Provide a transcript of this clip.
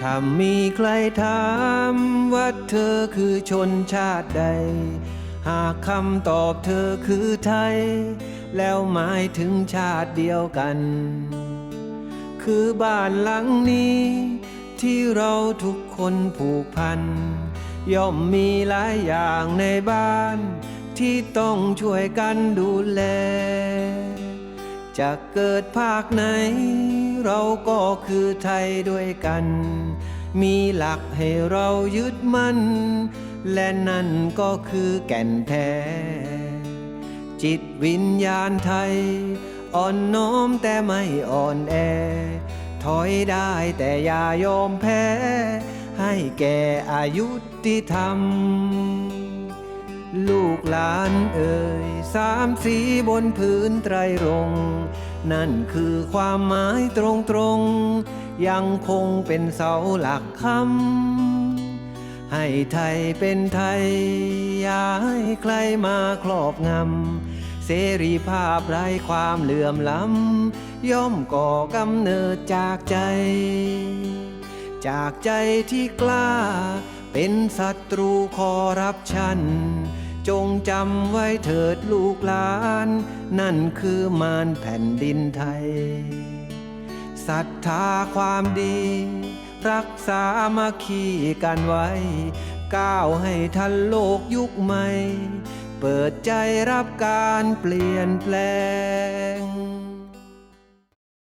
ถ้ามีใครถามว่าเธอคือชนชาติใด หากคำตอบเธอคือไทย แล้วหมายถึงชาติเดียวกัน คือบ้านหลังนี้ ที่เราทุกคนผูกพัน ย่อมมีหลายอย่างในบ้านที่ต้องช่วยกันดูแล จะเกิดภาคไหน เราก็คือไทยด้วยกัน มีหลักให้เรายึดมั่น และนั่นก็คือแก่นแท้ จิตวิญญาณไทย อ่อนน้อมแต่ไม่อ่อนแอ ถอยได้แต่อย่ายอมแพ้ ให้แก่อายุที่ทำ ลูกหลานเอ่ยสามสีบนพื้นไตรรงค์นั่นคือความหมายตรงๆยังคงเป็นเสาหลักคำให้ไทยเป็นไทย อย่าให้ใครมาครอบงำเสรีภาพไร้ความเหลื่อมล้ำย่อมก่อกำเนิดจากใจ จากใจที่กล้า เป็นศัตรูคอรับชัน จงจำไว้เถิดลูกหลาน นั่นคือมารแผ่นดินไทยศรัทธาความดี รักษามาคีกันไว้ ก้าวให้ทันโลกยุคใหม่ เปิดใจรับการเปลี่ยนแปลง